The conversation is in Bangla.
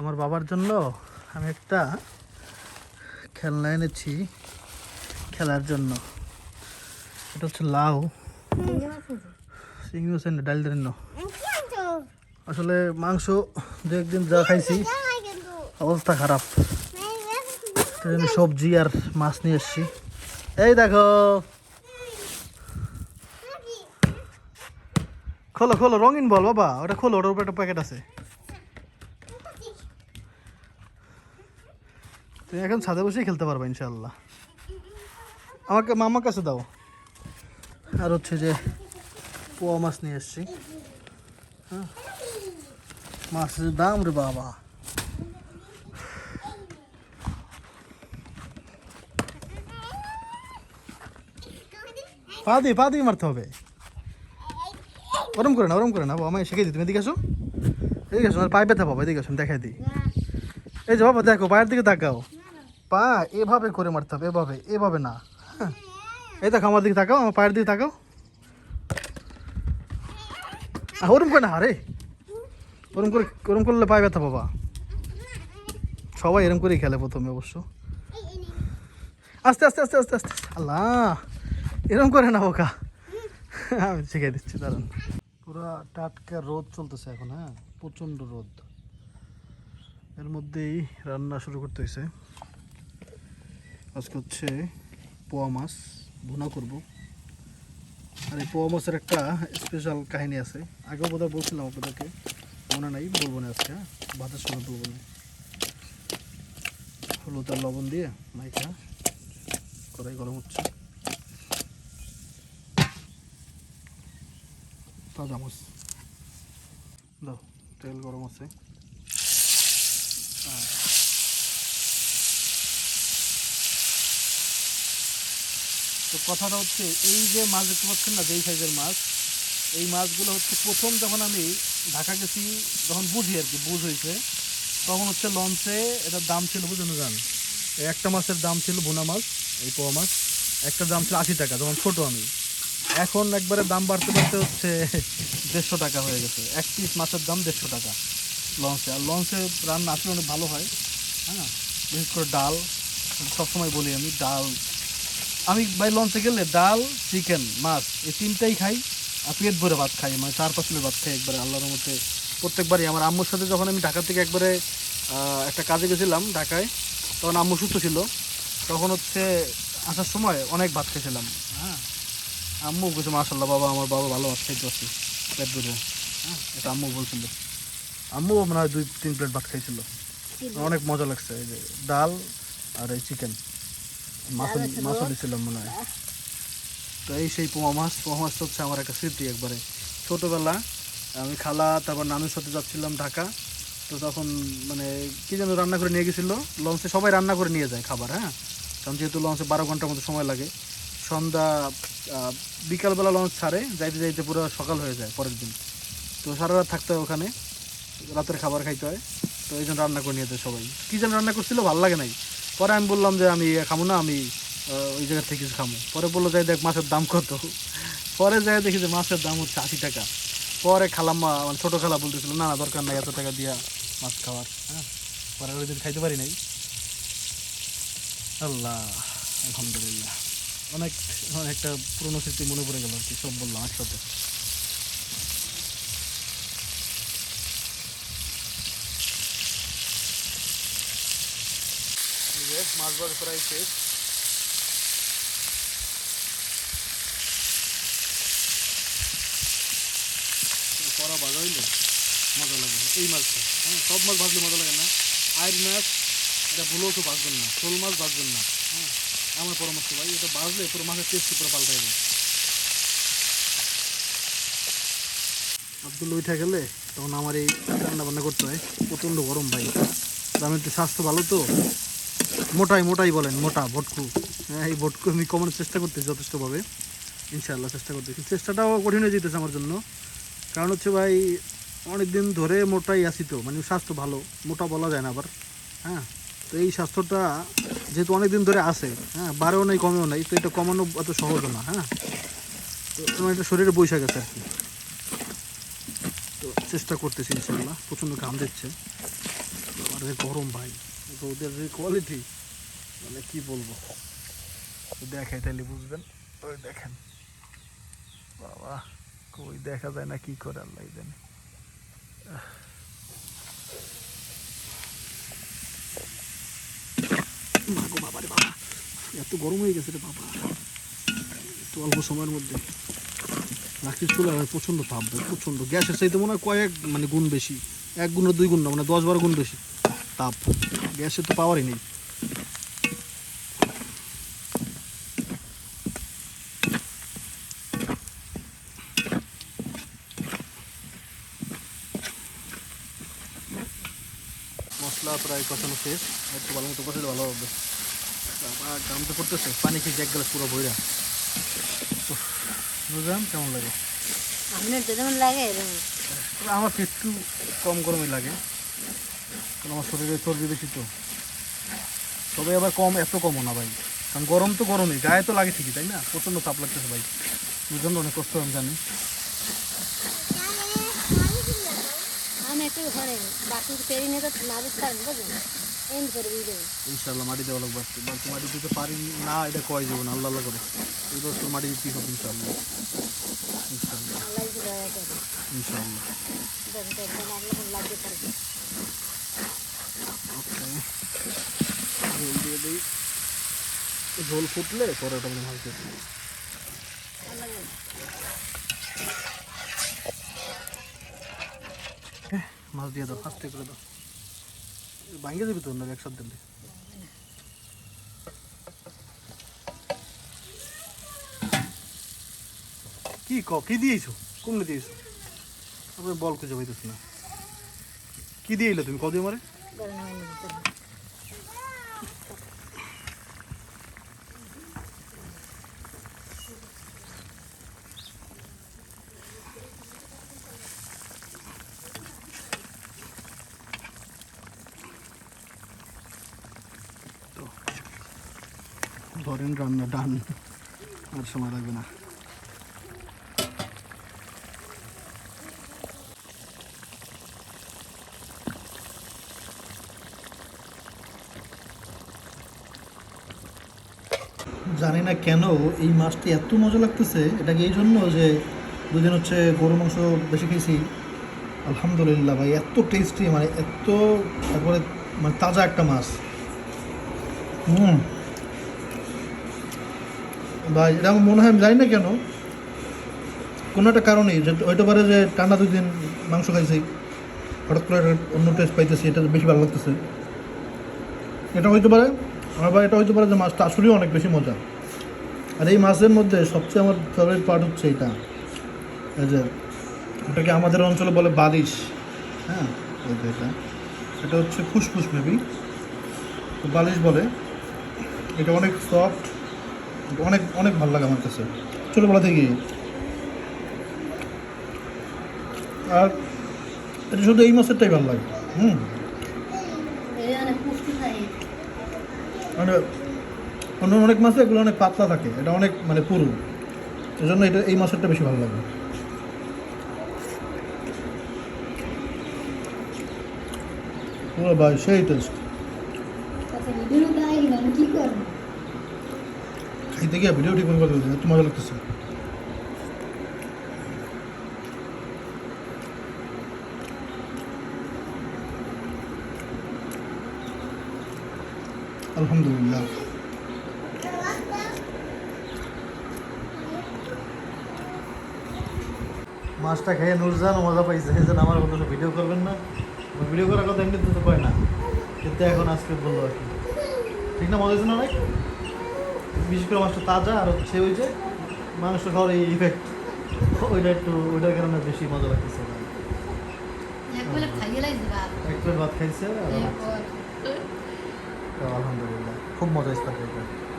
আমার বাবার জন্য আমি একটা খেলনা এনেছি খেলার জন্য। এটা হচ্ছে লাউ। চিংড়ি মাছ ডাল দেন আসলে মাংস দু একদিন যা খাইছি, অবস্থা খারাপ। সবজি আর মাছ নিয়ে এসছি। এই দেখো। খোলো খোলো, রঙিন বল বাবা, ওটা খোলো, ওটার উপরে একটা প্যাকেট আছে। তুমি এখন ছাদে বসেই খেলতে পারবে ইনশাল্লাহ আমাকে মামার কাছে দাও। আর হচ্ছে যে পোয়া মাছ নিয়ে এসছি। হ্যাঁ? মাছের দাম রে বাবা। পা দিয়ে পা দিয়ে মারতে হবে। ওরম করে না, ওরম করে না। বাবা, আমায় শিখে দিই। তুমি এদিকে আসো। এদিকে আসো পায়ে ব্যথা বাবা এদিকে আসো, আমি দেখাই দিই। এই যে বাবা, দেখো, পায়ের দিকে তাকাও। পা এভাবে করে মারতে হবে এভাবে এভাবে না। হ্যাঁ। এই দেখো আমার দিকে তাকাও আমার পায়ের দিকে আহ, ওরম করে না আরে। ওরম করে ওরম করলে পায়ে ব্যথা বাবা সবাই এরম করেই খেলে প্রথমে অবশ্য। আস্তে আস্তে আস্তে আস্তে আস্তে। আল্লাহ এরম করে না বোকা। আমি শিখিয়ে দিচ্ছি দাঁড়ান। পুরো টাটকা রোদ চলতেছে এখন হ্যাঁ? প্রচণ্ড রোদ। এর মধ্যেই রান্না শুরু করতে হয়েছে আজকে হচ্ছে পোয়া মাছ, ভুনা করব। আর এই পোয়া মাছের একটা স্পেশাল কাহিনী আছে। আগেও বোধহয় বলছিলাম আপনাদেরকে, মনে নাই, বলব না আজকে হ্যাঁ? ভাতের সময় বলব না। হলুদ আর লবণ দিয়ে মাইখা কড়াই গরম হচ্ছে। তাজা মাছ। দাও, তেল গরম আছে। আর তো কথাটা হচ্ছে, এই যে মাছ দেখতে পাচ্ছেন না, যেই সাইজের মাছ, এই মাছগুলো হচ্ছে প্রথম যখন আমি ঢাকা গেছি, যখন বুঝি আর কি, বুঝ হয়েছে, তখন হচ্ছে লঞ্চে এটার দাম ছিল যান এই একটা মাছের দাম ছিল বোনা মাছ, এই পোয়া মাছ, একটা দাম ছিল আশি টাকা, যখন ছোট আমি। এখন একবারে দাম বাড়তে বাড়তে হচ্ছে দেড়শো টাকা হয়ে গেছে, এক পিস মাছের দাম দেড়শো টাকা লঞ্চে আর লঞ্চে রান্না আসলে অনেক ভালো হয় হ্যাঁ? বিশেষ করে ডাল, সবসময় বলি আমি, ডাল আমি ভাই লঞ্চে গেলে ডাল চিকেন মাছ এই তিনটাই খাই। আর পেট ভরে ভাত খাই মানে চার পাঁচ মিনিট ভাত খাই একবারে আল্লাহর মধ্যে প্রত্যেকবারই আমার আম্মুর সাথে যখন আমি ঢাকা থেকে একবারে একটা কাজে গেছিলাম ঢাকায় তখন আম্মু সুস্থ ছিল। তখন হচ্ছে আসার সময় অনেক ভাত খেয়েছিলাম। হ্যাঁ? আম্মু বলছে মাসাল্লাহ বাবা আমার বাবা ভালো ভাত খাইতে পারছি পেট ভরে। হ্যাঁ? এটা আম্মু বলছিল। আম্মু মনে হয় দুই তিন প্লেট ভাত খাইছিল। অনেক মজা লাগছে এই যে ডাল আর এই চিকেন। মাছও মাছও দিয়েছিলাম মনে হয়। তো এই সেই পোমা মাছ পোমা মাছ হচ্ছে আমার একটা স্মৃতি একবারে। ছোটোবেলা আমি খালা তারপর নানুর সাথে যাচ্ছিলাম ঢাকা। তো তখন মানে কি যেন রান্না করে নিয়ে গেছিল। লঞ্চে সবাই রান্না করে নিয়ে যায় খাবার হ্যাঁ? কারণ যেহেতু লঞ্চে বারো ঘণ্টার মতো সময় লাগে। সন্ধ্যা বিকালবেলা লঞ্চ ছাড়ে যাইতে যাইতে পুরো সকাল হয়ে যায় পরের দিন। তো সারা রাত থাকতে হয় ওখানে রাতের খাবার খাইতে হয়। তো এই জন্য রান্না করে নিয়ে যায় সবাই। কী যেন রান্না করছিল ভালো লাগে নাই। পরে আমি বললাম যে আমি খামো না, আমি ওই জায়গা থেকে কিছু খামো। পরে বলল যাই দেখ মাছের দাম কত। পরে যাই দেখি যে মাছের দাম হচ্ছে আশি টাকা। পরে খালাম্মা মানে ছোটো খালা বলতেছিল, না না, দরকার নাই, এত টাকা দিয়া মাছ খাওয়ার হ্যাঁ? পরে ওই দিন খাইতে পারি নাই। আল্লাহ, আলহামদুলিল্লাহ। অনেক, অনেকটা পুরনো স্মৃতি মনে পড়ে গেল আর কি, সব বললাম একসাথে। যে মাছ বাজ প্রায় শেষ। ভাজা মজা লাগে এই মাছটা হ্যাঁ? সব মাছ ভাজলে মজা লাগে না। আয়ের মাছ, এটা তো ভাজবেন না। শোল মাছ ভাজবেন না। হ্যাঁ? আমার পরামর্শ ভাই, এটা ভাজলে পুরো মাছের টেস্ট পুরো পাল্টে যাবে আব্দুল উঠে গেলে তখন আমার এই রান্না বান্না করতে হয়। প্রচণ্ড গরম ভাই। আমি একটু স্বাস্থ্য ভালো তো? মোটাই মোটাই বলেন, মোটা, ভটকু। হ্যাঁ এই ভটকু আমি কমানোর চেষ্টা করতেছি যথেষ্টভাবে। ইনশাআল্লাহ চেষ্টা করতেছি। চেষ্টাটাও কঠিন হয়ে যেতেছে আমার জন্য। কারণ হচ্ছে ভাই অনেক দিন ধরে মোটাই আছি তো মানে স্বাস্থ্য ভালো, মোটা বলা যায় না আবার। হ্যাঁ তো এই স্বাস্থ্যটা যেহেতু অনেক দিন ধরে আসে হ্যাঁ বাড়েও নেই, কমেও নেই, তো এটা কমানো অত সহজ না হ্যাঁ। তো এটা শরীরে বৈশা গেছে আর কি। তো চেষ্টা করতেছি ইনশাল্লাহ প্রচণ্ড ঘাম দিচ্ছে। আমার গরম ভাই। রোদের যে কোয়ালিটি মানে কি বলব? দেখাই তাহলে বুঝবেন? ওই দেখেন। বাবা, কই দেখা যায় না কি করে আল্লাহ জানে। বাবা, এত গরম হয়ে গেছে রে বাবা। এত অল্প সময়ের মধ্যে। লাকড়ির চুলা প্রচণ্ড ভাই প্রচণ্ড। গ্যাসের চাইতে মনে হয় কয়েক মানে গুণ বেশি। এক গুণ দুই গুণ না মানে দশ বারো গুণ বেশি। তাপ। গ্যাসের তো পাওয়ারই নেই। মশলা প্রায় কষানো শেষ। একটু ভালো মতো কষালে ভালো হবে। বাবা গামতে পড়তেছে। পানি খেয়েছি এক গ্লাস পুরো বইরা উফ, বুঝলাম কেমন লাগে? আপনার যেমন লাগে আমার তো একটু কম গরমই লাগে। আমার শরীরে চর্বি বেশি তো। তবে আবার কম এত কমও না ভাই। কারণ গরম তো গরমই গায়ে তো লাগে ঠিকই তাই না? প্রচণ্ড তাপ লাগতেছে ভাই। বুঝলাম অনেক কষ্ট আমি জানি। ইনশাল্লাহ মাটি দেওয়া লাগবে আজকে। বাকি মাটি দিতে পারি না এটা কয় যাব না আল্লাহ আল্লাহ করে। এই বছর মাটি দিতেই হবে ইনশাল্লাহ ইনশাল্লাহ দেখেন তো একদম আপনার লাগতে পারবে ওকে ঝোল দিয়ে দিই। ঝোল ফুটলে পরে ওটা মাছ দিয়ে। হ্যাঁ, মাছ দিয়ে দাও আস্তে করে দাও। ভাঙে যাবি তো না একসাথে দিলে কি ক কি দিয়েছ? কমলে দিয়েছ? তারপরে বল খুঁজে পাইতেছ না। কি দিয়ে এলে তুমি? কদিন মারে? ধরেন রান্না ডান আর সময় লাগবে না জানি না কেন এই মাছটি এত মজা লাগতেছে, এটা কি এই জন্য যে দুদিন হচ্ছে গরু মাংস বেশি খেয়েছি? আলহামদুলিল্লাহ ভাই, এত টেস্টি মানে এত, তারপরে মানে তাজা একটা মাছ। হুম। ভাই, এটা আমার মনে হয়, আমি জানি না কেন। কোনো একটা কারণেই, যে হইতে পারে যে টানা দুই দিন মাংস খাইছি, হঠাৎ করে অন্য টেস্ট পাইতেছি, এটা বেশি ভালো লাগতেছে। এটা হইতে পারে। আবার এটা হইতে পারে যে মাছটা আসলেও অনেক বেশি মজা। আর এই মাছের মধ্যে সবচেয়ে আমার ফেভারিট পার্ট হচ্ছে এটা। এই যে ওটাকে আমাদের অঞ্চলে বলে বালিশ হ্যাঁ এটা। এটা হচ্ছে ফুসফুস মেবি। তো বালিশ বলে। এটা অনেক সফট অনেক অনেক ভালো লাগে আমার কাছে। ছোটোবেলা থেকে। আর এটা শুধু এই মাছেরটাই ভালো লাগে। হুম এই অনেক পুষ্টি থাকে মানে অন্য অনেক মাছে এগুলো অনেক পাতলা থাকে এটা অনেক মানে পুরু এই জন্য এটা এই মাছেরটা বেশি ভালো লাগে। পুরো ভাই সেই টেস্ট আচ্ছা করব? খাইতে গিয়ে ভিডিও ঠিক করে তোমার লাগতেছে। আলহামদুলিল্লাহ। মাছটা খেয়ে নুরজান মজা পাইছে জন্য আমার বন্ধু ভিডিও করবেন না। ভিডিও করার কথা এমনিতে তো কয় না। কিন্তু এখন আজকে বলল আর কি। ঠিক না মজা হয়েছে না অনেক? বিশেষ করে মাছটা তাজা আর হচ্ছে ওই যে মাংস খাওয়ার এই ইফেক্ট ওইটা একটু ওইটার কারণে বেশি মজা লাগতেছে। এক প্লেট ভাত। খাইছে আর এরপর আলহামদুলিল্লাহ। খুব মজা ইস্তার